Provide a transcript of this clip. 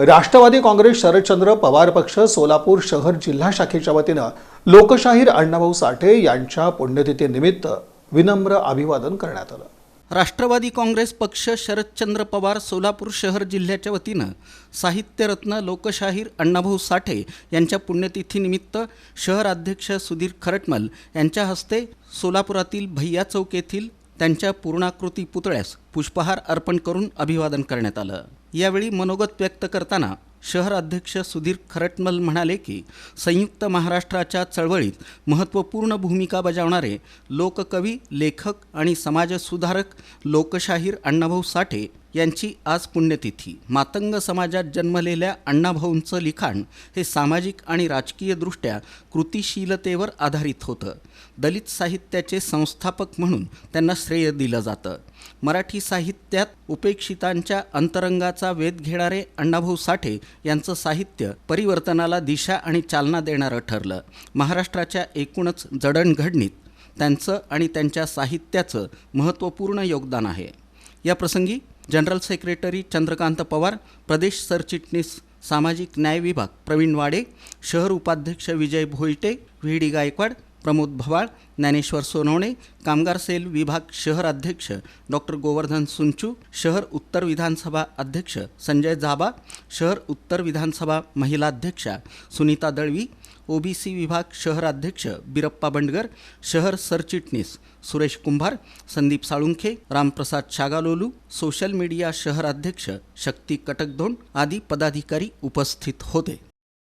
राष्ट्रवादी काँग्रेस शरदचंद्र पवार पक्ष सोलापूर शहर जिल्हा शाखेच्या वतीनं लोकशाहीर अण्णाभाऊ साठे यांच्या पुण्यतिथीनिमित्त विनम्र अभिवादन करण्यात आलं. राष्ट्रवादी काँग्रेस पक्ष शरदचंद्र पवार सोलापूर शहर जिल्ह्याच्या वतीनं साहित्यरत्न लोकशाहीर अण्णाभाऊ साठे यांच्या पुण्यतिथीनिमित्त शहर अध्यक्ष सुधीर खरटमल यांच्या हस्ते सोलापुरातील भैया चौक येथील त्यांच्या पूर्णाकृती पुतळ्यास पुष्पहार अर्पण करून अभिवादन करण्यात आलं. यावेळी मनोगत व्यक्त करताना शहर अध्यक्ष सुधीर खरटमल म्हणाले की संयुक्त महाराष्ट्राच्या चळवळीत महत्त्वपूर्ण भूमिका बजावणारे लोककवी लेखक आणि समाजसुधारक लोकशाहीर अण्णाभाऊ साठे यांची आज पुण्यतिथी. मातंग समाजात जन्मलेल्या अण्णाभाऊंचं लिखाण हे सामाजिक आणि राजकीयदृष्ट्या कृतिशीलतेवर आधारित होतं. दलित साहित्याचे संस्थापक म्हणून त्यांना श्रेय दिलं जातं. मराठी साहित्यात उपेक्षितांच्या अंतरंगाचा वेध घेणारे अण्णाभाऊ साठे यांचं साहित्य परिवर्तनाला दिशा आणि चालना देणारं ठरलं. महाराष्ट्राच्या एकूणच जडणघडणीत त्यांचं आणि त्यांच्या साहित्याचं महत्त्वपूर्ण योगदान आहे. या प्रसंगी जनरल सेक्रेटरी चंद्रकांत पवार प्रदेश सरचिटणीस सामाजिक न्याय विभाग प्रवीण वाडे शहर उपाध्यक्ष विजय भोईटे व्ही डी गायकवाड प्रमोद भवाळ ज्ञानेश्वर सोनवणे कामगार सेल विभाग शहर अध्यक्ष डॉक्टर गोवर्धन सुंचू शहर उत्तर विधानसभा अध्यक्ष संजय जाबा शहर उत्तर विधानसभा महिला अध्यक्षा सुनीता दळवी ओबीसी विभाग शहर अध्यक्ष बिरप्पा बंडगर शहर सरचिटणीस सुरेश कुंभार संदीप साळुंखे रामप्रसाद शागालोलू सोशल मीडिया शहर अध्यक्ष शक्ती कटकधोंड आदी पदाधिकारी उपस्थित होते.